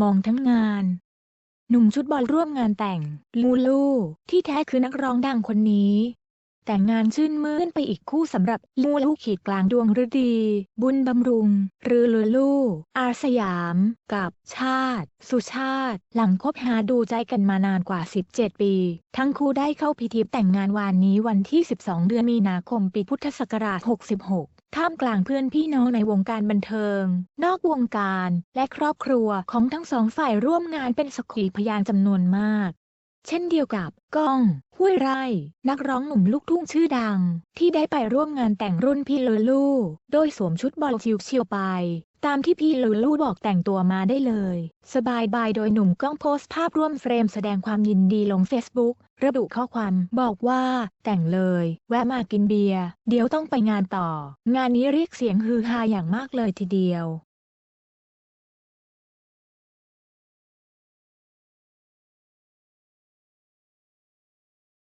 มองทั้งงาน หนุ่มชุดบอลร่วมงานแต่ง ลูลูที่แท้คือนักร้องดังคนนี้ แต่งงานชื่นมื่นไปอีกคู่สำหรับลูลูขีดกลางดวงฤดี บุญบำรุง หรือลูลู อาสยาม กับชาติ สุชาติ หลังคบหาดูใจกันมานานกว่า 17 ปี ทั้งคู่ได้เข้าพิธีแต่งงานวานนี้วันที่ 12 เดือนมีนาคมปีพุทธศักราช 66 ท่ามกลางเพื่อนพี่น้องในวงการบันเทิง นอกวงการและครอบครัวของทั้งสองฝ่ายร่วมงานเป็นสกีพยานจำนวนมาก เช่นเดียวกับก้อง ห้วยไร่ นักร้องหนุ่มลูกทุ่งชื่อดัง ที่ได้ไปร่วมงานแต่งรุ่นพี่ลูลู โดยสวมชุดบอลชิวเชียวไป ตามที่พี่ลูลูบอกแต่งตัวมาได้เลย สบายบายโดยหนุ่มก้องโพสต์ภาพร่วมเฟรมแสดงความยินดีลง Facebook ระบุข้อความบอกว่า แต่งเลย แวะมากินเบียร์ เดี๋ยวต้องไปงานต่อ งานนี้เรียกเสียงฮือฮาอย่างมากเลยทีเดียว